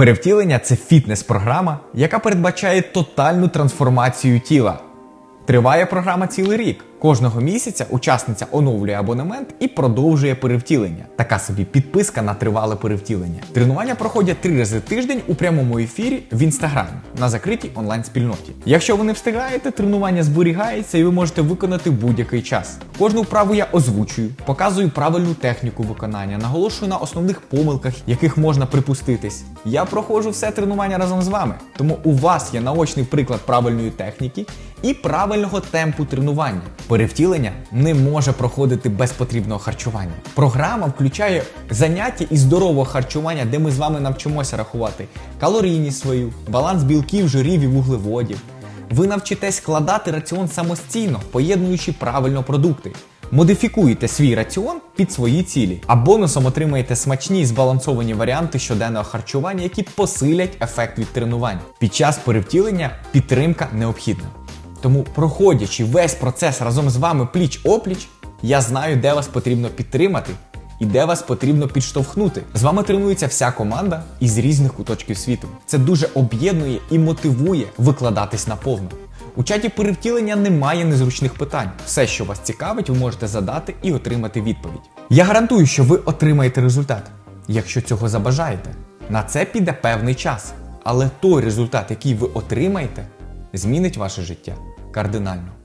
Перевтілення це фітнес-програма, яка передбачає тотальну трансформацію тіла. Триває програма цілий рік. Кожного місяця учасниця оновлює абонемент і продовжує перевтілення. Така собі підписка на тривале перевтілення. Тренування проходять три рази в тиждень у прямому ефірі в інстаграмі на закритій онлайн-спільноті. Якщо ви не встигаєте, тренування зберігається і ви можете виконати будь-який час. Кожну вправу я озвучую, показую правильну техніку виконання, наголошую на основних помилках, яких можна припуститись. Я проходжу все тренування разом з вами, тому у вас є наочний приклад правильної техніки і правильного темпу тренування. Перевтілення не може проходити без потрібного харчування. Програма включає заняття із здорового харчування, де ми з вами навчимося рахувати калорійність свою, баланс білків, жирів і вуглеводів. Ви навчитесь складати раціон самостійно, поєднуючи правильно продукти. Модифікуєте свій раціон під свої цілі, а бонусом отримаєте смачні і збалансовані варіанти щоденного харчування, які посилять ефект від тренувань. Під час перевтілення підтримка необхідна. Тому, проходячи весь процес разом з вами пліч-опліч, я знаю, де вас потрібно підтримати і де вас потрібно підштовхнути. З вами тренується вся команда із різних куточків світу. Це дуже об'єднує і мотивує викладатись наповну. У чаті перевтілення немає незручних питань. Все, що вас цікавить, ви можете задати і отримати відповідь. Я гарантую, що ви отримаєте результат, якщо цього забажаєте. На це піде певний час. Але той результат, який ви отримаєте, змінить ваше життя кардинально.